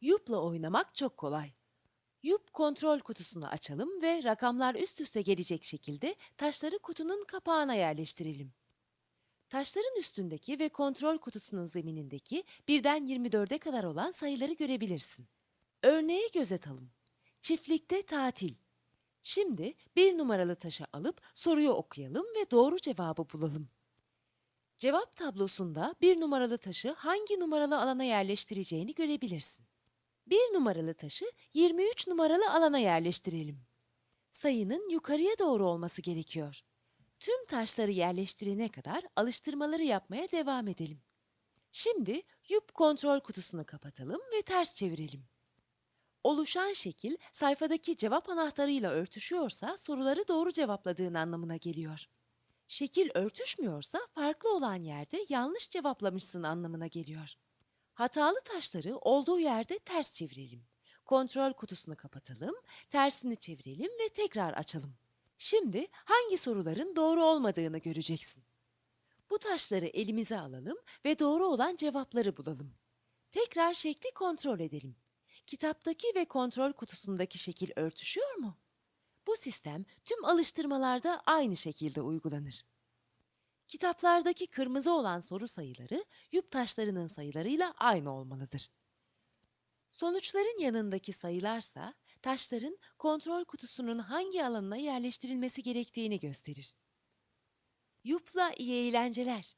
Yup'la oynamak çok kolay. Yup kontrol kutusunu açalım ve rakamlar üst üste gelecek şekilde taşları kutunun kapağına yerleştirelim. Taşların üstündeki ve kontrol kutusunun zeminindeki birden 24'e kadar olan sayıları görebilirsin. Örneği göz atalım. Çiftlikte tatil. Şimdi bir numaralı taşı alıp soruyu okuyalım ve doğru cevabı bulalım. Cevap tablosunda bir numaralı taşı hangi numaralı alana yerleştireceğini görebilirsin. Bir numaralı taşı 23 numaralı alana yerleştirelim. Sayının yukarıya doğru olması gerekiyor. Tüm taşları yerleştirene kadar alıştırmaları yapmaya devam edelim. Şimdi yup kontrol kutusunu kapatalım ve ters çevirelim. Oluşan şekil sayfadaki cevap anahtarıyla örtüşüyorsa soruları doğru cevapladığın anlamına geliyor. Şekil örtüşmüyorsa farklı olan yerde yanlış cevaplamışsın anlamına geliyor. Hatalı taşları olduğu yerde ters çevirelim. Kontrol kutusunu kapatalım, tersini çevirelim ve tekrar açalım. Şimdi hangi soruların doğru olmadığını göreceksin. Bu taşları elimize alalım ve doğru olan cevapları bulalım. Tekrar şekli kontrol edelim. Kitaptaki ve kontrol kutusundaki şekil örtüşüyor mu? Bu sistem tüm alıştırmalarda aynı şekilde uygulanır. Kitaplardaki kırmızı olan soru sayıları yup taşlarının sayılarıyla aynı olmalıdır. Sonuçların yanındaki sayılarsa taşların kontrol kutusunun hangi alanına yerleştirilmesi gerektiğini gösterir. Yup'la iyi eğlenceler.